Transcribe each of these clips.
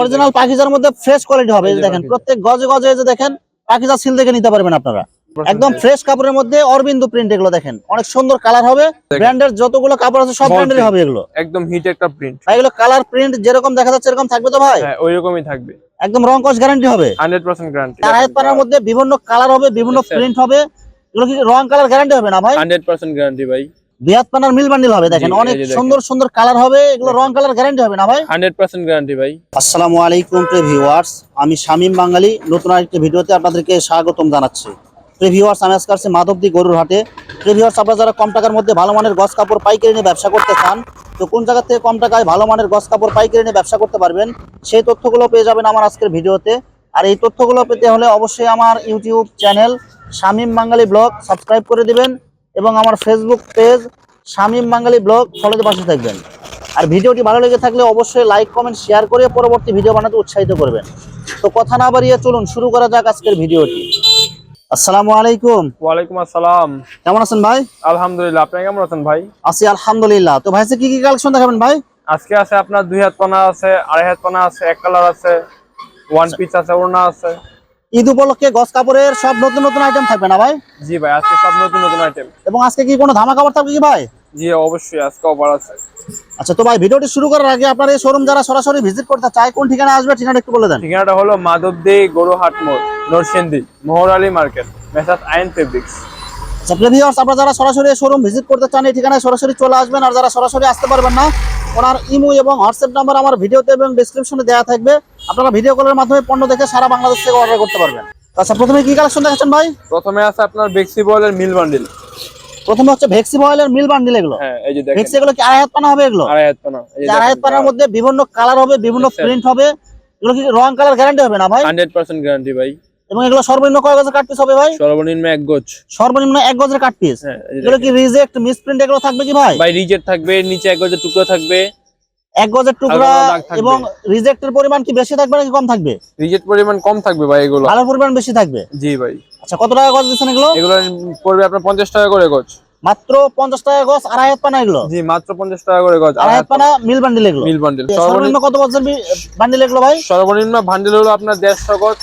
Original পাখিজার মধ্যে fresh quality হবে দেখেন প্রত্যেক গজে গজে যে দেখেন পাখিজা সিল দেখে নিতে পারবেন আপনারা। একদম ফ্রেশ কাপড়ের মধ্যে অরবিন্দু প্রিন্ট এগুলো দেখেন অনেক সুন্দর কালার হবে। ব্র্যান্ডের যতগুলো কাপড় আছে সব print। হবে এগুলো। একদম হিট একটা প্রিন্ট ভাই এগুলো কালার প্রিন্ট যেরকম দেখা যাচ্ছে এরকম থাকবে তো ভাই? হ্যাঁ ওই রকমই থাকবে। একদম রং কস গ্যারান্টি হবে। হান্ড্রেড পার্সেন্ট গ্যারান্টি চার হাজার পানার মধ্যে বিভিন্ন কালার হবে বিভিন্ন প্রিন্ট হবে। এগুলো কি রং কালার গ্যারান্টি হবে না ভাই? হান্ড্রেড পার্সেন্ট গ্যারান্টি ভাই। দুই হাত পানার মিল বান্ডিল হবে দেখেন। অনেক সুন্দর সুন্দর কালার হবে এগুলো রং কালার গ্যারান্টি হবে না ভাই? হান্ড্রেড পার্সেন্ট গ্যারান্টি ভাই। আসসালামু আলাইকুম প্রিয় ভিউয়ার্স। আমি শামীম বাঙালি নতুন আরেকটি ভিডিওতে আপনাদেরকে স্বাগতম জানাচ্ছি। প্রিয় ভিউয়ার্স আমি আজকে আসছি মাধবদী গরুর হাটে। প্রিয় ভিউয়ার্স আপনারা যারা কম টাকার মধ্যে ভালো মানের গস কাপড় পাইকারি নিয়ে ব্যবসা করতে চান তো কোন জায়গা থেকে কম টাকায় ভালো মানের গস কাপড় পাইকারি নিয়ে ব্যবসা করতে পারবেন সেই তথ্যগুলো পেয়ে যাবেন আমার আজকের ভিডিওতে। আর এই তথ্যগুলো পেতে হলে অবশ্যই আমার YouTube channel Shamim Bangali blog subscribe করে দিবেন। এবং আমার Facebook page Shamim Bangali blog ফলোতে পাশে থাকবেন। আর ভিডিওটি ভালো লেগে থাকলে অবশ্যই লাইক কমেন্ট শেয়ার করে পরবর্তী ভিডিও বানাতে উৎসাহিত করবেন। তো কথা না বাড়িয়ে চলুন শুরু করা যাক আজকের ভিডিওটি। আসসালামু আলাইকুম। ওয়ালাইকুম আসসালাম। কেমন আছেন ভাই? আলহামদুলিল্লাহ আপনি কেমন আছেন ভাই? আছি আলহামদুলিল্লাহ। তো ভাই কি কি কালেকশন দেখাবেন ভাই? আজকে আছে আপনার দুই হাত পানা আছে আড়াই হাত পানা আছে এক কালার আছে ওয়ান পিস আছে ওড়না আছে। ঈদ উপলক্ষে গস কাপড়ের সব নতুন নতুন আইটেম থাকবে না ভাই? জি ভাই আজকে সব নতুন নতুন আইটেম এবং আজকে কি কোনো ধামা কাপড় থাকবে কি ভাই? জি অবশ্যই আজকে অফার আছে। আচ্ছা তো ভাই ভিডিওটি শুরু করার আগে আপনার এই শোরুম যারা সরাসরি ভিজিট করতে চায় কোন ঠিকানা আসবে ঠিকানা একটু বলে দেন। ঠিকানাটা হলো মাধবদী গরুহাট মোড় নরসিংদী মোহর আলী মার্কেট মেসাজ আইন ফেব্রিক্স আচ্ছা আপনারা যারা সরাসরি শোরুম ভিজিট করতে চান এই ঠিকানায় সরাসরি চলে আসবেন আর যারা সরাসরি আসতে পারবেন না ওনার ইমো এবং হোয়াটসঅ্যাপ নাম্বার আমার ভিডিওতে এবং ডেসক্রিপশনে দেওয়া থাকবে। আপনারা ভিডিও কলের মাধ্যমে পণ্য দেখে সারা বাংলাদেশ থেকে অর্ডার করতে পারবেন। আচ্ছা প্রথমে কি কালেকশন দেখাচ্ছেন ভাই? প্রথমে আছে আপনার বেক্সি বয়েলের মিল বান্ডিল প্রথমে হচ্ছে ভেক্সি বয়েলের মিল বান্ডিল এগুলো। হ্যাঁ এই যে দেখেন। ভেক্সি এগুলো কি আড়াই হাত পানা হবে এগুলো? আড়াই হাত পানা এই যে আড়াই হাত পানার মধ্যে বিভিন্ন কালার হবে বিভিন্ন প্রিন্ট হবে। এগুলো কি রং কালার গ্যারান্টি হবে না ভাই? হান্ড্রেড পার্সেন্ট গ্যারান্টি ভাই। এবং এগুলো সর্বনিম্ন কয় গজের কাট পিস হবে ভাই? সর্বনিম্ন এক গোছ সর্বনিম্ন এক গজের কাট পিস হ্যাঁ এগুলো কি রিজেক্ট মিসপ্রিন্ট এগুলো থাকবে কি ভাই? ভাই রিজেক্ট থাকবে নিচে এক গজের টুকরো থাকবে। এক গজের টুকরা। এবং রিজেক্টের পরিমাণ কি বেশি থাকবে নাকি কম থাকবে? রিজেট পরিমাণ কম থাকবে ভাই এগুলো। আলোর পরিমাণ বেশি থাকবে? জি ভাই। আচ্ছা কত টাকা গজ দিচ্ছেন এগুলো? এগুলো পড়বে আপনার পঞ্চাশ টাকা করে গজ। মাত্র পঞ্চাশ টাকা গজ আড়াই হাত পানা এগুলো? জি মাত্র পঞ্চাশ টাকা করে গজ আড়াই হাত পানা মিল বান্ডিল এগুলো? মিল বান্ডিল সর্বনিম্ন সর্বনিম্ন কত বছর বান্ডিল এগুলো ভাই? সর্বনিম্ন বান্ডিল হলো আপনার দেড়শো গজ।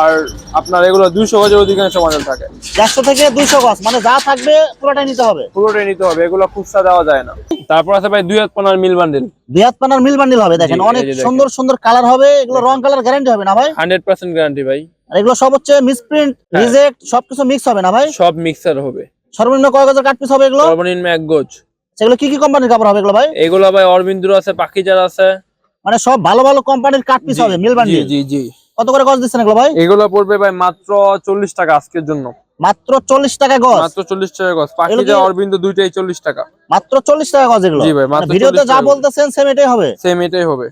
আর আপনার এগুলো দুইশো গজের অধিকাংশ বান্ডিল থাকে। দেড়শো থেকে দুইশো গজ মানে যা থাকবে পুরোটাই নিতে হবে। পুরোটাই নিতে হবে এগুলো খুচরা দেওয়া যায় না। তারপর আছে ভাই দুই হাত পানার মিল বান্ডিল দুই হাত পানার মিল বান্ডিল হবে দেখেন অনেক সুন্দর সুন্দর কালার হবে এগুলো রং কালার গ্যারান্টি হবে না ভাই? হান্ড্রেড পার্সেন্ট গ্যারান্টি ভাই। আর এগুলো সব হচ্ছে মিসপ্রিন্ট হ্যাঁ। রিজেক্ট সবকিছু মিক্স হবে না ভাই? সব মিক্সার হবে। সর্বনিম্ন কয় গজের কাট পিস হবে এগুলো? সর্বনিম্ন এক গজ। সেগুলো কি কি কোম্পানির কাপড় হবে এগুলো ভাই? এগুলো ভাই অরবিন্দুর আছে পাখিজার আছে। মানে সব ভালো ভালো কোম্পানির কাট পিস হবে মিল জি বান্ডিল জি জি। কত করে গজ দিচ্ছেন এগুলো ভাই? এগুলো পড়বে ভাই মাত্র চল্লিশ টাকা আজকের জন্য। মাত্র চল্লিশ টাকা গজ? মাত্র চল্লিশ টাকা গজ। পাখিজা কি- অরবিন্দু দুইটাই চল্লিশ টাকা। মাত্র চল্লিশ টাকা গজ এগুলো? জি ভাই, মাত্র মানে ভিডিওতে যা। বলতেছেন সেম এটাই হবে? সেম এটাই হবে।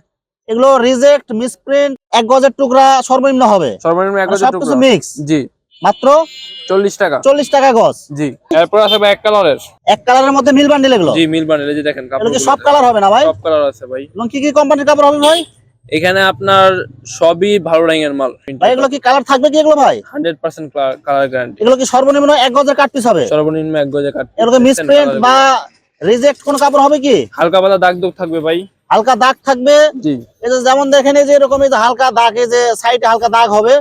এগুলো রিজেক্ট মিসপ্রিন্ট এক গজের টুকরা সর্বনিম্ন হবে? সর্বনিম্ন এক মানে গজের সবকিছু টুকরা। মিক্স জি। মাত্র চল্লিশ টাকা। চল্লিশ টাকা গজ? জি। এরপর আছে ভাই এক কালারের। এক কালারের মধ্যে মিল বান্ডিল এগুলো? জি মিল বান্ডেল এই যে দেখেন এগুলো কাপড় সব কালার হবে না ভাই? সব কালার আছে ভাই। এবং কি কি কোম্পানির কাপড় হবে ভাই? এখানে আপনার সবই ভালো রঙের মাল। এগুলো কি কালার থাকবে কি এগুলো ভাই? হান্ড্রেড পার্সেন্ট কালার গ্যারান্টি এগুলো কি সর্বনিম্ন এক গজের কাট পিস হবে? সর্বনিম্ন এক গজে কাট এগুলো মিসপ্রিন্ট বা রিজেক্ট কোন কাপড় হবে কি? হালকা পাতা দাগ দুগ থাকবে ভাই। হালকা দাগ থাকবে? জি। এই যে যেমন দেখেন এই যে এরকম এই যে হালকা দাগ এই যে সাইডে হালকা দাগ হবে।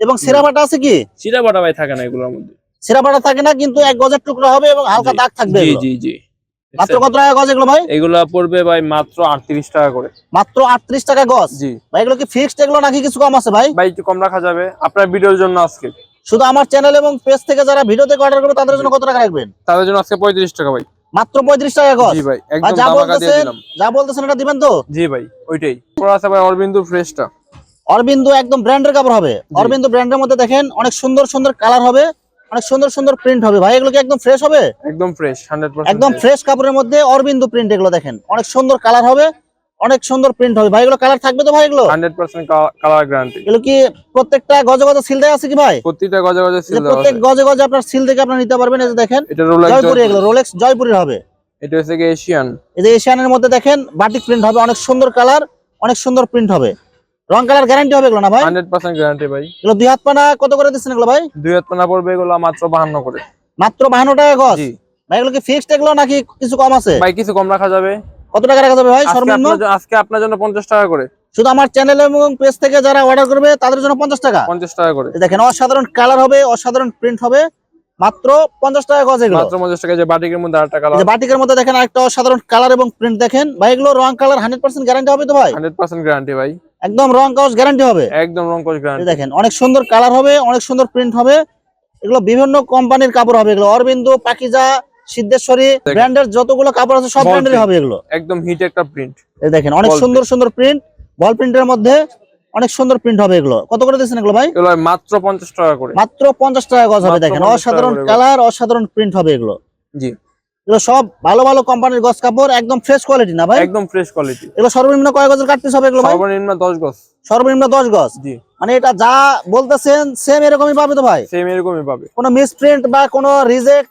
এবং সিরাবাটা আছে কি? সিরা বাটা ভাই থাকে না এগুলোর মধ্যে। সিরাবাটা থাকে না কিন্তু এক গজের টুকরো হবে এবং হালকা দাগ থাকবে জি জি জি। মাত্র কত টাকা গজ এগুলো ভাই? এগুলা পড়বে ভাই মাত্র আটত্রিশ টাকা করে। মাত্র আটত্রিশ টাকা গজ? জি। ভাই এগুলো কি ফিক্সড এগুলো নাকি কিছু কম আছে ভাই? ভাই একটু কম রাখা যাবে। আপনার ভিডিওর জন্য আজকে। শুধু আমার চ্যানেল এবং পেজ থেকে যারা ভিডিও থেকে অর্ডার করবে তাদের জন্য কত টাকা রাখবেন? তাদের জন্য আজকে পঁয়ত্রিশ টাকা ভাই। মাত্র পঁয়ত্রিশ টাকা গজ? জি ভাই একদম যা বলতেছেন যা বলতেছেন এটা দিবেন তো? জি ভাই ওইটাই। তারপর আছে ভাই অরবিন্দু ফ্রেশটা অরবিন্দু একদম ব্র্যান্ডের কাপড় হবে। অরবিন্দু ব্র্যান্ডের মধ্যে দেখেন অনেক সুন্দর সুন্দর কালার হবে। অনেক সুন্দর সুন্দর প্রিন্ট হবে। ভাই এগুলো কি একদম ফ্রেশ হবে? একদম ফ্রেশ হান্ড্রেড একদম ফ্রেশ কাপড়ের মধ্যে অরবিন্দু প্রিন্ট এগুলো দেখেন। অনেক সুন্দর কালার হবে অনেক সুন্দর প্রিন্ট হবে। ভাই এগুলো কালার থাকবে তো ভাই এগুলো? হান্ড্রেড পার্সেন্ট কালার গ্যারান্টি এগুলো কি প্রত্যেকটা গজে গজে সিল দেওয়া আছে কি ভাই? প্রতিটা গজে গজে সিল দেওয়া প্রত্যেক গজে গজে আপনার সিল থেকে আপনার নিতে পারবেন এই যে দেখেন। এটা রোলেক্স জয়পুরি এগুলো রোলেক্স জয়পুরের হবে। এটা হচ্ছে কি এশিয়ান এই যে এশিয়ানের মধ্যে দেখেন বাটিক প্রিন্ট হবে অনেক সুন্দর কালার অনেক সুন্দর প্রিন্ট হবে। রং কালার গ্যারান্টি হবে এগুলো না ভাই? হান্ড্রেড পার্সেন্ট গ্যারান্টি ভাই। এগুলো দুই হাত পানা কত করে দিচ্ছেন এগুলো ভাই? দুই হাত পানা পড়বে এগুলো মাত্র বাহান্ন করে। মাত্র বাহান্ন টাকা গজ? জি। ভাই এগুলো কি ফিক্সড এগুলো নাকি কিছু কম আছে? ভাই কিছু কম রাখা যাবে। কত টাকা রাখা যাবে ভাই সর্বনিম্ন? আজকে আপনার জন্য পঞ্চাশ টাকা করে। শুধু আমার চ্যানেল এবং পেজ থেকে যারা অর্ডার করবে তাদের জন্য পঞ্চাশ টাকা? পঞ্চাশ টাকা করে। দেখেন অসাধারণ কালার হবে অসাধারণ প্রিন্ট হবে। মাত্র পঞ্চাশ টাকা গজ এগুলো। মাত্র পঞ্চাশ টাকা যে বাটিকের মধ্যে আরেকটা এই কালার যে বাটিকের মধ্যে দেখেন আরেকটা অসাধারণ কালার এবং প্রিন্ট দেখেন ভাই এগুলো রং কালার হান্ড্রেড পার্সেন্ট গ্যারান্টি হবে তো ভাই? হান্ড্রেড পার্সেন্ট গ্যারান্টি ভাই। একদম রং কাগজ গ্যারান্টি হবে। একদম রং এই গ্যারান্টি দেখেন অনেক সুন্দর কালার হবে অনেক সুন্দর প্রিন্ট হবে। এগুলো বিভিন্ন কোম্পানির কাপড় হবে এগুলো অরবিন্দ পাকিজা সিদ্ধেশ্বরী ব্র্যান্ডের যতগুলো কাপড় আছে সব ব্র্যান্ডের হবে এগুলো। একদম হিট একটা প্রিন্ট এই দেখেন অনেক সুন্দর সুন্দর প্রিন্ট বল প্রিন্টের মধ্যে অনেক সুন্দর প্রিন্ট হবে এগুলো। কত করে দিচ্ছেন এগুলো ভাই? এগুলো মাত্র পঞ্চাশ টাকা করে। মাত্র পঞ্চাশ টাকা গজ হবে দেখেন। অসাধারণ কালার অসাধারণ প্রিন্ট হবে এগুলো। জি। এগুলো সব ভালো ভালো কোম্পানির গজ কাপড় একদম ফ্রেশ কোয়ালিটি না ভাই? একদম ফ্রেশ কোয়ালিটি এগুলো সর্বনিম্ন কয় গজের কাটপিস হবে এগুলো সর্বনিম্ন দশ গজ। সর্বনিম্ন দশ গজ? জি। মানে এটা যা বলতেছেন সেম এরকমই পাবে তো ভাই? সেম এরকমই পাবে। কোনো মিসপ্রিন্ট বা কোনো রিজেক্ট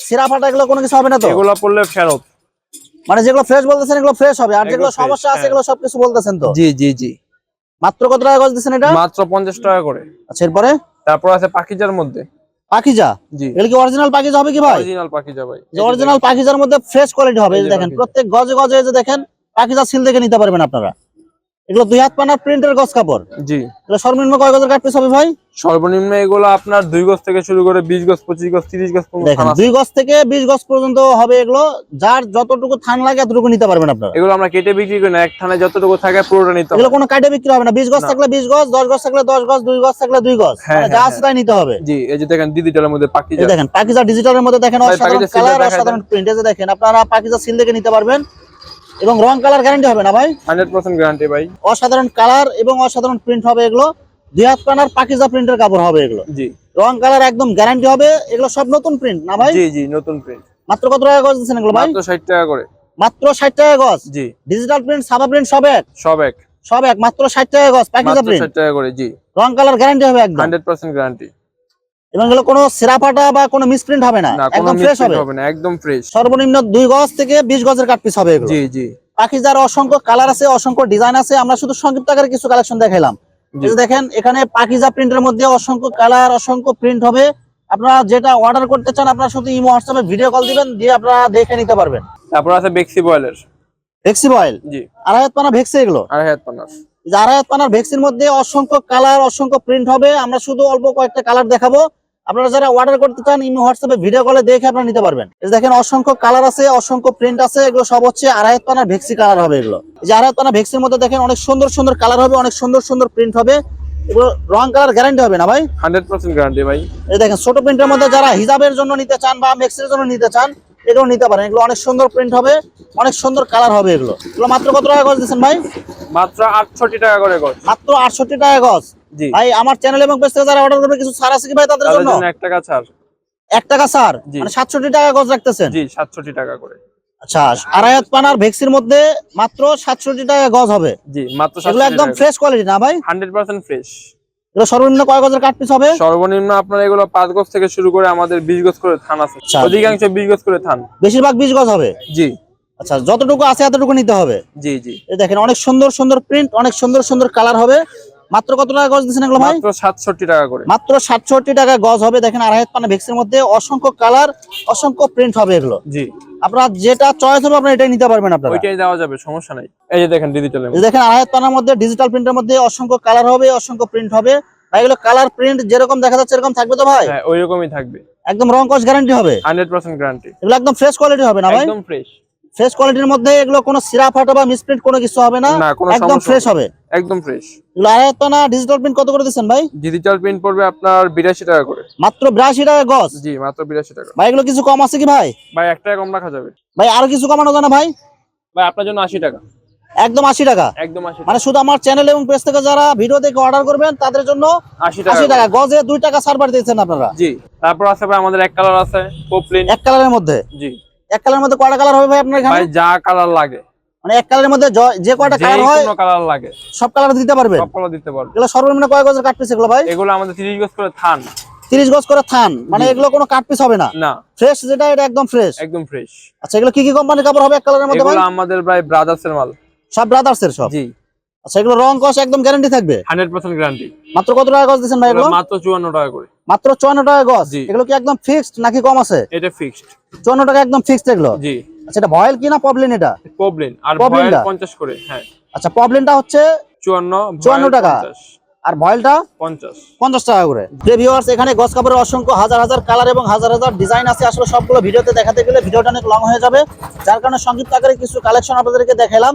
সিরা ফাটা এগুলো কোনো কিছু হবে না তো? এগুলো পড়লে ফেরত। মানে যেগুলো ফ্রেশ বলতেছেন এগুলো ফ্রেশ হবে। আর যেগুলো সমস্যা আছে হ্যাঁ। এগুলো সবকিছু বলতেছেন তো? জি জি জি। মাত্র কত টাকা গজ দিচ্ছেন এটা? মাত্র পঞ্চাশ টাকা করে। আচ্ছা এরপরে? তারপর আছে পাখিজার মধ্যে। পাখিজা জি। এগুলো কি অরিজিনাল পাখিজা হবে কি ভাই? অরিজিনাল পাখিজা ভাই। যে অরিজিনাল পাখিজার মধ্যে ফ্রেশ কোয়ালিটি হবে দেখেন প্রত্যেক গজে গজে যে দেখেন পাখিজা সিল দেখে নিতে পারবেন আপনারা। এগুলো দুই হাত পানার প্রিন্টের গজ কাপড়। জি। এগুলো সর্বনিম্ন কয় গজের কাট পিস হবে ভাই? সর্বনিম্ন এগুলো আপনার দুই গজ থেকে শুরু করে বিশ গজ পঁচিশ গজ তিরিশ গজ। দুই গজ থেকে বিশ গজ পর্যন্ত হবে এগুলো। যার যতটুকু থান লাগে এতটুকু নিতে পারবেন আপনারা। এগুলো আমরা কেটে বিক্রি করি না এক থানে যতটুকু থাকে পুরোটা নিতে এগুলো কোনো কাটে বিক্রি হবে না। বিশ গজ থাকলে বিশ গজ দশ গজ থাকলে দশ গজ দুই গজ থাকলে দুই গজ। হ্যাঁ, মানে হ্যাঁ, যা হ্যাঁ। আছে তাই নিতে হবে। জি এই যে দেখেন ডিজিটালের মধ্যে পাখিজা দেখেন পাকিজা ডিজিটালের মধ্যে দেখেন অসাধারণ কালার অসাধারণ প্রিন্ট এই যে দেখেন আপনারা পাকিজা সিল দেখে নিতে পারবেন এবং রং কালার গ্যারান্টি হবে না ভাই? হান্ড্রেড পার্সেন্ট গ্যারান্টি ভাই। অসাধারণ কালার এবং অসাধারণ প্রিন্ট হবে এগুলো। দুই হাত পানার পাকিজা প্রিন্টের কাপড় হবে এগুলো। জি। রং কালার একদম গ্যারান্টি হবে এগুলো সব নতুন প্রিন্ট না ভাই? জি জি নতুন প্রিন্ট মাত্র কত টাকা গজ দিচ্ছেন এগুলো ভাই? মাত্র ষাট টাকা করে। মাত্র ষাট টাকা গজ? জি। ডিজিটাল প্রিন্ট সাদা প্রিন্ট সব এক? সব এক। সব এক মাত্র ষাট টাকা গজ পাকিজা মাত্র প্রিন্ট ষাট টাকা করে জি। রং কালার গ্যারান্টি হবে একদম? হান্ড্রেড পার্সেন্ট গ্যারান্টি এবং এগুলো কোনো সিরা ফাটা বা কোনো মিসপ্রিন্ট হবে না একদম ফ্রেশ হবে। না একদম ফ্রেশ সর্বনিম্ন দুই গজ থেকে বিশ গজের কাট পিস হবে জি জি। পাখিজার অসংখ্য কালার আছে অসংখ্য ডিজাইন আছে আমরা শুধু সংক্ষিপ্ত আকারে কিছু কালেকশন দেখাইলাম। দেখেন এখানে পাখিজা প্রিন্টের মধ্যে অসংখ্য কালার অসংখ্য প্রিন্ট হবে। আপনারা যেটা অর্ডার করতে চান আপনারা শুধু ইমো হোয়াটসঅ্যাপে ভিডিও কল দিবেন দিয়ে আপনারা দেখে নিতে পারবেন। তারপর আছে বেক্সি বয়েলের ভেক্সি অয়েল জি। আড়াই হাত পানা ভেক্সি এগুলো? আড়াই হাত যে আড়াই হাত পানার ভেক্সির মধ্যে অসংখ্য কালার অসংখ্য প্রিন্ট হবে। আমরা শুধু অল্প কয়েকটা কালার দেখাবো। আপনারা যারা অর্ডার করতে চান ইমো হোয়াটসঅ্যাপে ভিডিও কলে দেখে আপনারা নিতে পারবেন। দেখেন অসংখ্য কালার আছে অসংখ্য প্রিন্ট আছে এগুলো সব হচ্ছে আড়াই পানার ভেক্সি কালার হবে এগুলো। এই যে আড়াই পানা ভেক্সির মধ্যে দেখেন অনেক সুন্দর সুন্দর কালার হবে অনেক সুন্দর সুন্দর প্রিন্ট হবে। এগুলো রং কালার গ্যারান্টি হবে না ভাই? হান্ড্রেড পার্সেন্ট গ্যারান্টি ভাই। এই দেখেন ছোট প্রিন্টের মধ্যে যারা হিজাবের জন্য নিতে চান বা মেক্সের জন্য নিতে চান এগুলো নিতে পারেন। এগুলো অনেক সুন্দর প্রিন্ট হবে অনেক সুন্দর কালার হবে এগুলো। এগুলো মাত্র কত টাকা গজ দিচ্ছেন ভাই? মাত্র আটষট্টি টাকা করে গজ। মাত্র আটষট্টি টাকা গজ। ভাই আমার চ্যানেল এবং পেজ থেকে যারা অর্ডার করবে কিছু ছাড় আছে কি ভাই তাদের জন্য? জন্য এক টাকা ছাড়। এক টাকা ছাড়? মানে সাতষট্টি টাকা গজ রাখতেছেন? জি সাতষট্টি টাকা করে। আচ্ছা পানার ভেক্সির মধ্যে মাত্র সাতষট্টি টাকা গজ হবে। জি মাত্র এগুলো একদম ফ্রেশ কোয়ালিটি না ভাই? হান্ড্রেড পার্সেন্ট ফ্রেশ এগুলো সর্বনিম্ন কয় গজের কাট পিস হবে? সর্বনিম্ন আপনার এগুলো পাঁচ গজ থেকে শুরু করে আমাদের বিশ গজ করে থান আছে। আচ্ছা। অধিকাংশ বিশ গজ করে থান। বেশিরভাগ বিশ গজ হবে? জি। আচ্ছা যতটুকু আছে এতটুকু নিতে হবে। জি জি। দেখেন অনেক সুন্দর সুন্দর প্রিন্ট অনেক সুন্দর সুন্দর কালার হবে। মাত্র কত টাকা গজ দিচ্ছেন এগুলো ভাই? মাত্র সাতষট্টি টাকা করে। মাত্র সাতষট্টি টাকা গজ হবে। দেখেন আড়াই হাত পানা ভেক্সির মধ্যে অসংখ্য কালার অসংখ্য প্রিন্ট হবে এগুলো। জি। আপনার যেটা চয়েস হবে আপনার এটাই নিতে পারবেন আপনারা। ওইটাই দেওয়া যাবে সমস্যা নাই। এই যে দেখেন ডিজিটাল দেখেন আড়াই হাত পানার মধ্যে ডিজিটাল প্রিন্টের মধ্যে অসংখ্য কালার হবে অসংখ্য প্রিন্ট হবে। ভাই এগুলো কালার প্রিন্ট যেরকম দেখা যাচ্ছে এরকম থাকবে তো ভাই? হ্যাঁ ওই রকমই থাকবে। একদম রং কস গ্যারান্টি হবে। হান্ড্রেড পার্সেন্ট গ্যারান্টি এগুলো একদম ফ্রেশ কোয়ালিটি হবে না ভাই? একদম ফ্রেশ ফ্রেশ কোয়ালিটির মধ্যে এগুলো কোনো সিরা ফাটা বা মিসপ্রিন্ট কোনো কিছু হবে না। একদম ফ্রেশ হবে। একদম ফ্রেশ ডিজিটাল প্রিন্ট কত করে দিচ্ছেন ভাই? ডিজিটাল প্রিন্ট পড়বে আপনার বিরাশি টাকা করে। মাত্র বিরাশি টাকা গজ? জি মাত্র বিরাশি টাকা। ভাই এগুলো কিছু কম আছে কি ভাই? ভাই টাকা কম রাখা যাবে। ভাই আরও কিছু কমানো যায় না ভাই? ভাই আপনার জন্য আশি টাকা। একদম আশি টাকা? একদম আশি মানে শুধু আমার চ্যানেল এবং পেজ থেকে যারা ভিডিও দেখে অর্ডার করবেন তাদের জন্য আশি টাকা আশি করে। টাকা গজে দুই টাকা সার্ভার দিয়েছেন আপনারা। জি। তারপর আছে ভাই আমাদের এক কালার আছে পোপলিন এক কালারের মধ্যে? জি। এক কালারের মধ্যে কয়টা কালার হবে ভাই আপনার এখানে? ভাই যা কালার লাগে। মানে এক কালারের মধ্যে যে কয়টা কালার হয় কোনো কালার লাগে। সব কালার দিতে পারবেন? সব কালার দিতে পারবে। এগুলো সর্বনিম্ন কয় গজের কাট পিস এগুলো ভাই? এগুলো আমাদের তিরিশ গজ করে থান। তিরিশ গজ করে থান। মানে এগুলো কোনো কাট পিস হবে না? না। ফ্রেশ যেটা এটা একদম ফ্রেশ? একদম ফ্রেশ। আচ্ছা এগুলো কি কি কোম্পানির কাপড় হবে এক কালারের মধ্যে ভাই? এগুলো আমাদের ভাই ব্রাদার্স এর মাল। সব ব্রাদার্স এর সব? জি। আচ্ছা এগুলো রং কস একদম গ্যারান্টি থাকবে? হান্ড্রেড পার্সেন্ট গ্যারান্টি মাত্র কত টাকা গজ দিচ্ছেন ভাই এগুলো? মাত্র চুয়ান্ন টাকা করে। মাত্র চুয়ান্ন টাকা গজ। এগুলো কি একদম ফিক্সড নাকি কম আছে? এটা ফিক্সড চুয়ান্ন টাকা একদম ফিক্সড এগুলো? জি। আচ্ছা এটা ভয়েল কি না পবলিন এটা? পবলিন আর ভয়েল টা? পঞ্চাশ করে হ্যাঁ। আচ্ছা পবলিনটা হচ্ছে চুয়ান্ন চুয়ান্ন ভয়েল টাকা? আর ভয়েলটা? পঞ্চাশ। পঞ্চাশ টাকা করে। ভিউয়ার্স এখানে গস কাপড়ের অসংখ্য হাজার হাজার কালার এবং হাজার হাজার ডিজাইন আছে আসলে সবগুলো ভিডিওতে দেখাতে গেলে ভিডিওটা অনেক লং হয়ে যাবে। যার কারণে সংক্ষিপ্ত আকারে কিছু কালেকশন আপনাদেরকে দেখালাম।